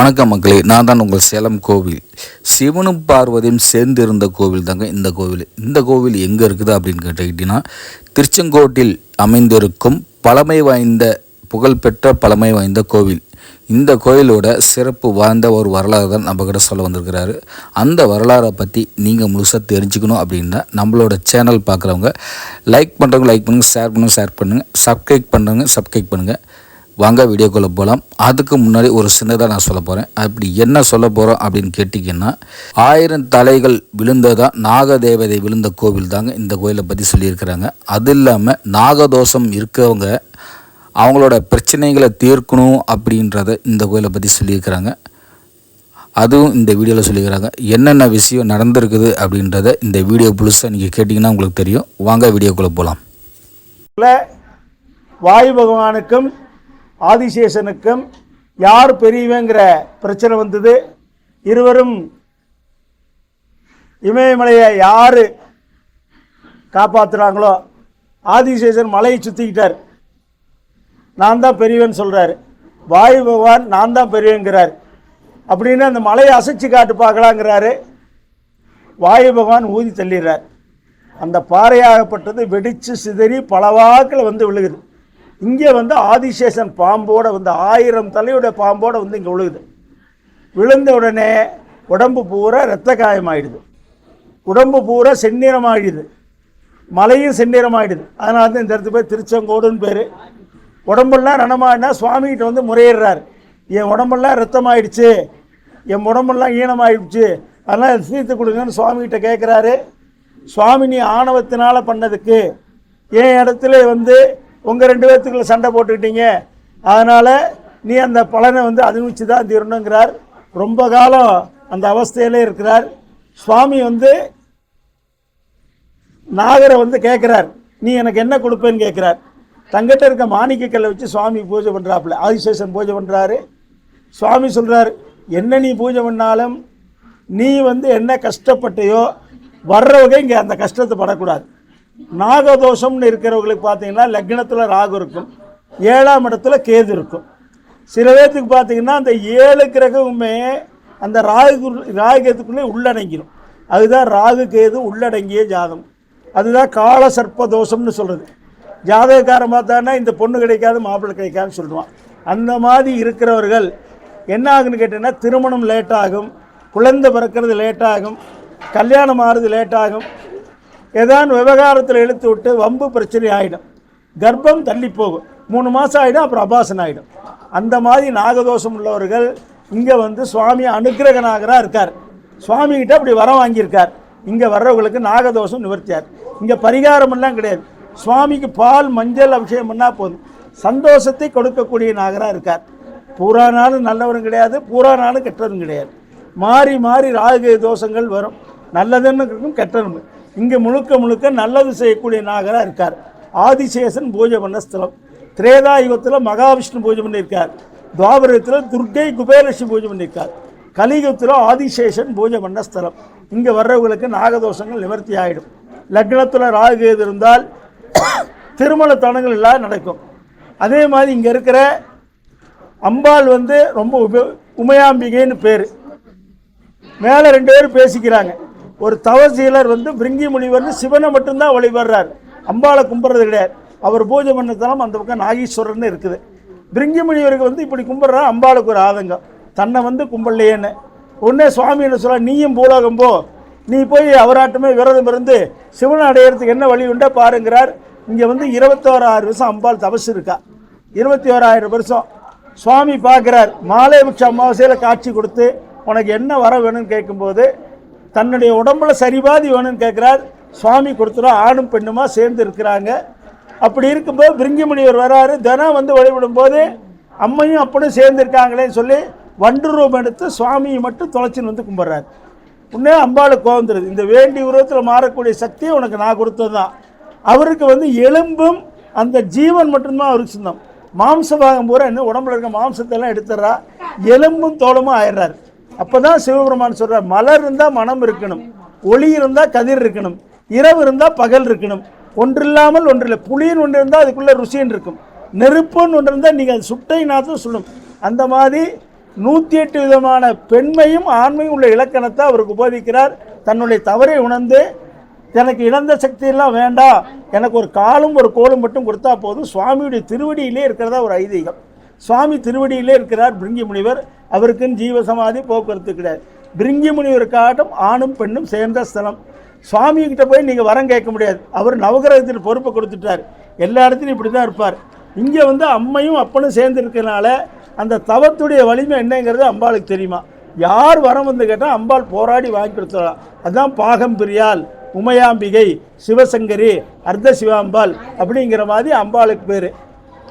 வணக்கம் மக்களே நான் தான் உங்கள் சேலம் கோவில். சிவனும் பார்வதியும் சேர்ந்து இருந்த கோவில் தாங்க இந்த கோவில். இந்த கோவில் எங்கே இருக்குது அப்படின்னு கேட்டுக்கிட்டிங்கன்னா திருச்செங்கோட்டில் அமைந்திருக்கும் பழமை வாய்ந்த புகழ்பெற்ற பழமை வாய்ந்த கோவில். இந்த கோயிலோட சிறப்பு வாய்ந்த ஒரு வரலாறு தான் நம்ம கிட்ட சொல்ல வந்திருக்கிறாரு. அந்த வரலாறை பற்றி நீங்கள் முழுசாக தெரிஞ்சுக்கணும் அப்படின்னா நம்மளோட சேனல் பார்க்குறவங்க லைக் பண்ணுறவங்க லைக் பண்ணுங்கள் ஷேர் பண்ணுங்கள் ஷேர் பண்ணுங்கள் சப்ஸ்கிரைப் பண்ணுறவங்க சப்ஸ்கிரைப் பண்ணுங்கள் வாங்க வீடியோக்குள்ளே போகலாம் அதுக்கு முன்னாடி ஒரு சின்னதாக நான் சொல்ல போகிறேன் அப்படி என்ன சொல்ல போகிறோம் அப்படின்னு கேட்டிங்கன்னா ஆயிரம் தலைகள் விழுந்ததாக நாகதேவதை விழுந்த கோவில் தாங்க இந்த கோயிலை பற்றி சொல்லியிருக்கிறாங்க. அது இல்லாமல் நாகதோஷம் இருக்கவங்க அவங்களோட பிரச்சனைகளை தீர்க்கணும் அப்படின்றத இந்த கோயிலை பற்றி சொல்லியிருக்கிறாங்க. அதுவும் இந்த வீடியோவில் சொல்லிக்கிறாங்க என்னென்ன விஷயம் நடந்திருக்குது அப்படின்றத இந்த வீடியோ புதுசாக நீங்கள் கேட்டிங்கன்னா உங்களுக்கு தெரியும். வாங்க வீடியோக்குள்ளே போகலாம் வாயு பகவானுக்கும் ஆதிசேஷனுக்கும் யார் பெரியவங்கிற பிரச்சனை வந்தது? இருவரும் இமயமலையை யார் காப்பாற்றுறாங்களோ ஆதிசேஷன் மலையை சுற்றிக்கிட்டார் நான் தான் பெரியவன் சொல்கிறாரு வாயு பகவான் நான் தான் பெரியவங்கிறார். அப்படின்னு அந்த மலையை அசைச்சு காட்டு பார்க்கலாங்கிறாரு. வாயு பகவான் ஊதி தள்ளிடுறார். அந்த பாறையாகப்பட்டது வெடித்து சிதறி பல வாக்கில் வந்து விழுகுது. இங்கே வந்து ஆதிசேஷன் பாம்போட வந்து ஆயிரம் தலையுடைய பாம்போட வந்து இங்கே விழுகுது விழுந்த உடனே உடம்பு பூரா இரத்த காயமாயிடுது உடம்பு பூரா செந்நிறமாகிடுது மலையும் செந்நிறமாயிடுது. அதனால தான் இந்த இடத்துக்கு பேர் திருச்செங்கோடுன்னு பேர். உடம்பெல்லாம் ரணமாயினா சுவாமிகிட்ட வந்து முறையிடுறார். என் உடம்பெல்லாம் ரத்தமாயிடுச்சு என் உடம்பெல்லாம் ஈனமாயிடுச்சு. அதனால் சீர்த்து கொடுங்கன்னு சுவாமிகிட்ட கேட்குறாரு சுவாமி நீ ஆணவத்தினால் பண்ணதுக்கு என் இடத்துல வந்து உங்கள் ரெண்டு பேர்த்துக்குள்ள சண்டை போட்டுக்கிட்டீங்க. அதனால் நீ அந்த பலனை வந்து அனுபவிச்சு தான் தீரணுங்கிறார். ரொம்ப காலம் அந்த அவஸ்தையிலே இருக்கிறார். சுவாமி வந்து நாகரை வந்து கேட்குறார் நீ எனக்கு என்ன கொடுப்பேன்னு கேட்குறார் தங்கிட்ட இருக்க மாணிக்கக்கல்லை வச்சு சுவாமி பூஜை பண்ணுறாப்புல ஆதிசேஷன் பூஜை பண்ணுறாரு சுவாமி சொல்கிறார் என்ன நீ பூஜை பண்ணாலும் நீ வந்து என்ன கஷ்டப்பட்டையோ வர்றவங்க இங்கே அந்த கஷ்டத்தை படக்கூடாது. நாகதோஷம்னு இருக்கிறவங்களுக்கு பார்த்தீங்கன்னா லக்னத்தில் ராகு இருக்கும். ஏழாம் இடத்துல கேது இருக்கும். சில பேர்த்துக்கு பார்த்தீங்கன்னா அந்த ஏழு கிரகமுமே அந்த ராகு ராகத்துக்குள்ளே உள்ளடங்கிடும் அதுதான் ராகு கேது உள்ளடங்கிய ஜாதம் அதுதான் கால சர்ப்ப தோஷம்னு சொல்கிறது ஜாதகக்காரன் பார்த்தான்னா இந்த பொண்ணு கிடைக்காது மாப்பிள்ளை கிடைக்காதுன்னு சொல்லுவான். அந்த மாதிரி இருக்கிறவர்கள் என்ன ஆகுன்னு கேட்டிங்கன்னா திருமணம் லேட்டாகும் குழந்தை பிறக்கிறது லேட்டாகும் கல்யாணம் ஆறுது லேட்டாகும் ஏதாவது விவகாரத்தில் இழுத்து விட்டு வம்பு பிரச்சனை ஆகிடும் கர்ப்பம் தள்ளி போகும். மூணு மாதம் ஆகிடும் அப்புறம் அபாசன் ஆகிடும் அந்த மாதிரி நாகதோஷம் உள்ளவர்கள் இங்கே வந்து சுவாமி அனுகிரகனாகராக இருக்கார். சுவாமிகிட்ட அப்படி வரம் வாங்கியிருக்கார். இங்கே வர்றவங்களுக்கு நாகதோஷம் நிவர்த்தியார். இங்கே பரிகாரமெல்லாம் கிடையாது. சுவாமிக்கு பால் மஞ்சள் அபிஷேகம் பண்ணால் போதும். சந்தோஷத்தை கொடுக்கக்கூடிய நாகராக இருக்கார். பூரா நாளும் நல்லவரும் கிடையாது பூரா நாளும் கெட்டதும் கிடையாது. மாறி மாறி ராகு தோஷங்கள் வரும். நல்லதுன்னு இருக்கும் கெட்டதுன்னு இங்கே முழுக்க முழுக்க நல்லது செய்யக்கூடிய நாகராக இருக்கார். ஆதிசேஷன் பூஜை பண்ண ஸ்தலம். திரேதா யுகத்தில் மகாவிஷ்ணு பூஜை பண்ணியிருக்கார். துவாபரத்தில் துர்க்கை குபேலட்சுமி பூஜை பண்ணியிருக்கார். கலியுகத்தில் ஆதிசேஷன் பூஜை பண்ண ஸ்தலம். இங்கே வர்றவங்களுக்கு நாகதோஷங்கள் நிவர்த்தி ஆகிடும் லக்னத்தில் ராகு எது இருந்தால் திருமண தடங்கள் எல்லாம் நடக்கும். அதே மாதிரி இங்கே இருக்கிற அம்பாள் வந்து ரொம்ப உப உமையாம்பிகைன்னு பேர். மேலே ரெண்டு பேரும் பேசிக்கிறாங்க. ஒரு தவசீலர் வந்து பிரிங்கி முனிவர்னு சிவனை மட்டும்தான் வழிபடுறார். அம்பாளை கும்பிட்றது கிடையாது. அவர் பூஜை பண்ணதெல்லாம் அந்த பக்கம் நாகீஸ்வரர்னு இருக்குது. பிரிங்கி முனிவருக்கு வந்து இப்படி கும்பிட்றா அம்பாளுக்கு ஒரு ஆதங்கம். தன்னை வந்து கும்பிடலையேன்னு உடனே சுவாமி என்ன சொல்ல நீயும் பூலோகம் போ. நீ போய் அவராட்டமே விரதம் இருந்து சிவனை அடையிறதுக்கு என்ன வழி உண்டா பாருங்கிறார். இங்கே வந்து இருபத்தோராயிரம் வருஷம் அம்பாள் தபசு இருக்கா. இருபத்தி ஓராயிரம் வருஷம். சுவாமி பார்க்குறார் மாலைபட்ச அமாவாசையில் காட்சி கொடுத்து உனக்கு என்ன வர வேணும்னு கேட்கும்போது தன்னுடைய உடம்புல சரிபாதி வேணும்னு கேட்குறார் சுவாமி கொடுத்துரும் ஆணும் பெண்ணுமா சேர்ந்து இருக்கிறாங்க. அப்படி இருக்கும்போது பிரிங்கிமுனிவர் வராரு. தினம் வந்து வழிபடும் போது அம்மையும் அப்பனும் சேர்ந்து இருக்காங்களேன்னு சொல்லி வண்டு ரூபம் எடுத்து சுவாமியை மட்டும் தொலைச்சின்னு வந்து கும்பிட்றாரு. உடனே அம்பாளுக்கு கோவந்துருது இந்த வேண்டி உருவத்தில் மாறக்கூடிய சக்தியை உனக்கு நான் கொடுத்தது தான் அவருக்கு வந்து எலும்பும் அந்த ஜீவன் மட்டும்தான் அவருக்கு சொந்தம் மாம்ச பாகம் பூரா இன்னும் உடம்புல இருக்க மாம்சத்தெல்லாம் எடுத்துடுறா. எலும்பும் தோளமும் ஆயிடுறாரு. அப்போ தான் சிவபெருமான் சொல்கிறார் மலர் இருந்தால் மனம் இருக்கணும் ஒளி இருந்தால் கதிர் இருக்கணும் இரவு இருந்தால் பகல் இருக்கணும். ஒன்றில்லாமல் ஒன்றில்லை. புளின்னு ஒன்று இருந்தால் அதுக்குள்ளே ருசின்னு இருக்கும். நெருப்புன்னு ஒன்று இருந்தால் நீங்கள் அது சுட்டை நாத்தும் சொல்லும். அந்த மாதிரி நூற்றி எட்டு விதமான பெண்மையும் ஆண்மையும் உள்ள இலக்கணத்தை அவருக்கு உபயோகிக்கிறார். தன்னுடைய தவறை உணர்ந்து எனக்கு இழந்த சக்தியெல்லாம் வேண்டாம் எனக்கு ஒரு காலும் ஒரு கோலும் மட்டும் கொடுத்தா போதும் சுவாமியுடைய திருவடியிலே இருக்கிறதா ஒரு ஐதீகம். சுவாமி திருவடியிலே இருக்கிறார் பிரிங்கி முனிவர். அவருக்குன்னு ஜீவசமாதி போக்குவரத்து கிடையாது. பிரிங்கி முனிவருக்காட்டும் ஆணும் பெண்ணும் சேர்ந்த ஸ்தலம். சுவாமி கிட்ட போய் நீங்கள் வரம் கேட்க முடியாது. அவர் நவகிரகத்தில் பொறுப்பை கொடுத்துட்டார். எல்லா இடத்துலையும் இப்படி தான் இருப்பார். இங்கே வந்து அம்மையும் அப்பனும் சேர்ந்துருக்கனால அந்த தவத்துடைய வலிமை என்னங்கிறது அம்பாளுக்கு தெரியுமா? யார் வரம் வந்து கேட்டால் அம்பாள் போராடி வாங்கி கொடுத்துடலாம். அதுதான் பாகம் பிரியால் உமையாம்பிகை சிவசங்கரி அர்த்த சிவாம்பாள் அப்படிங்கிற மாதிரி அம்பாளுக்கு பேர்.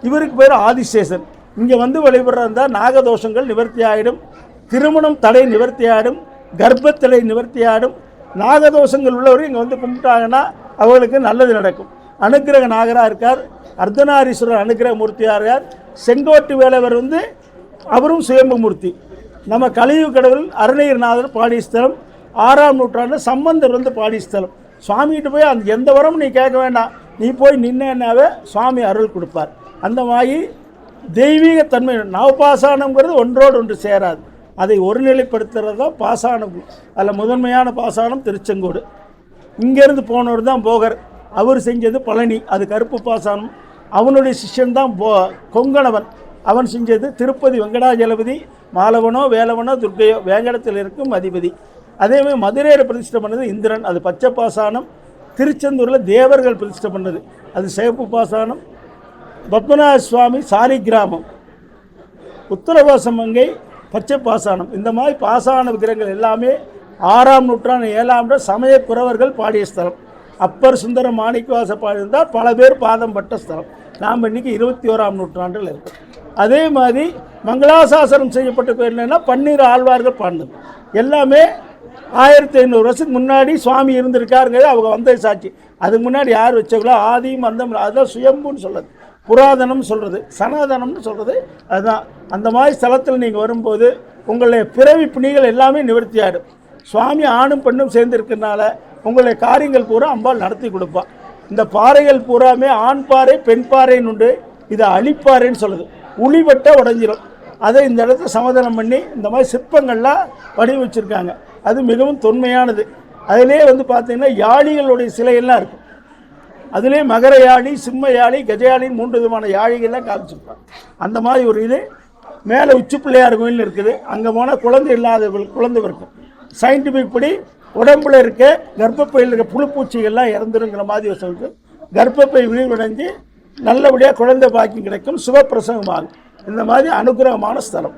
இவருக்கு பேர் ஆதிசேஷன். இங்கே வந்து வழிபடுறதா நாகதோஷங்கள் நிவர்த்தி ஆகிடும் திருமணம் தடை நிவர்த்தி ஆகிடும் கர்ப்பத்தடை நிவர்த்தி ஆகிடும் நாகதோஷங்கள் உள்ளவர் இங்கே வந்து கும்பிட்டாங்கன்னா அவர்களுக்கு நல்லது நடக்கும். அனுக்கிரக நாகராக இருக்கார் அர்த்தநாரீஸ்வரர் அனுகிரக மூர்த்தியாக இருக்கார் செங்கோட்டு வேலவர் வந்து அவரும் சுயம்பு மூர்த்தி. நம்ம கலியுக கடவுள் அருணகிரிநாதர் பாடிஸ்தலம் ஆறாம் நூற்றாண்டு சம்பந்தர் வந்து பாடிஸ்தலம் சுவாமிகிட்ட போய் அந்த எந்த வரமும் நீ கேட்க வேண்டாம். நீ போய் நின்னாவே சுவாமி அருள் கொடுப்பார். அந்த மாதிரி தெய்வீக தன்மை நவபாசானம்ங்கிறது ஒன்றோடு ஒன்று சேராது. அதை ஒருநிலைப்படுத்துறது தான் பாசானம் அதில் முதன்மையான பாசானம் திருச்செங்கோடு. இங்கேருந்து போனவர் தான் போகர். அவர் செஞ்சது பழனி அது கருப்பு பாசானம் அவனுடைய சிஷ்யன் தான் போ கொங்கணவன். அவன் செஞ்சது திருப்பதி வெங்கடாஜலபதி மாலவனோ வேலவனோ துர்க்கையோ வேங்கடத்தில் இருக்கும் அதிபதி. அதேமாதிரி மதுரையில் பிரதிஷ்டை பண்ணது இந்திரன் அது பச்சை பாசானம் திருச்செந்தூரில் தேவர்கள் பிரதிஷ்டை பண்ணது. அது சிவப்பு பாசானம் பத்மநாத சுவாமி சாரி கிராமம். உத்தரவாசமங்கை பச்சை பாசானம். இந்த மாதிரி பாசான விக்கிரகங்கள் எல்லாமே ஆறாம் நூற்றாண்டு ஏழாம் சமய குறவர்கள் பாடிய ஸ்தலம். அப்பர் சுந்தர மாணிக்கவாச பாடியிருந்தால் பல பேர் பாதம் பட்ட ஸ்தலம். நாம் இன்னைக்கு இருபத்தி ஓராம் நூற்றாண்டில் இருக்கோம். அதே மாதிரி மங்களாசாசனம் செய்யப்பட்ட பேர் என்னென்னா பன்னீர் ஆழ்வார்கள் பாடினது. எல்லாமே ஆயிரத்தி ஐநூறு வருஷத்துக்கு முன்னாடி சுவாமி இருந்திருக்காருங்கிறது அவங்க வந்த சாட்சி. அதுக்கு முன்னாடி யார் வச்சவங்களோ ஆதியும் அந்த அதுதான் சுயம்புன்னு சொல்லுது. புராதனம் சொல்கிறது சனாதனம்னு சொல்கிறது அதுதான். அந்த மாதிரி ஸ்தலத்தில் நீங்கள் வரும்போது உங்களுடைய பிறவி பிணிகள் எல்லாமே நிவர்த்தி ஆகிடும் சுவாமி ஆணும் பெண்ணும் சேர்ந்திருக்கிறனால உங்களுடைய காரியங்கள் பூரா அம்பாள் நடத்தி கொடுப்பான் இந்த பாறைகள் பூராமே ஆண் பாறை பெண் பாறைன்னு உண்டு. இதை அழிப்பாறைன்னு சொல்லுது. உளிவட்ட உடஞ்சிரும். அதை இந்த இடத்துல சமாதானம் பண்ணி இந்த மாதிரி சிற்பங்கள்லாம் வடிவமைச்சிருக்காங்க. அது மிகவும் தொன்மையானது. அதிலே வந்து பார்த்தீங்கன்னா யாழிகளுடைய சிலையெல்லாம் இருக்கும். அதிலே மகர யாழி சிம்ம யாழி கஜயாழின்னு மூன்று விதமான யாழிகள்லாம் காமிச்சிருப்பாங்க. அந்த மாதிரி ஒரு இது. மேலே உச்சி பிள்ளையார் கோயில் இருக்குது. அங்கே போனால் குழந்தை இல்லாதவர்கள் குழந்தை இருக்கும். சயின்டிஃபிக் படி உடம்புல இருக்க கர்ப்பப்பையில் இருக்க புழுப்பூச்சிகள்லாம் இறந்துருங்கிற மாதிரி சொல்லிட்டு கர்ப்பப்பை விரிவடைஞ்சு நல்லபடியாக குழந்தை பாக்கியம் கிடைக்கும். சுகப்பிரசவமாகும் இந்த மாதிரி அனுகிரகமான ஸ்தலம்.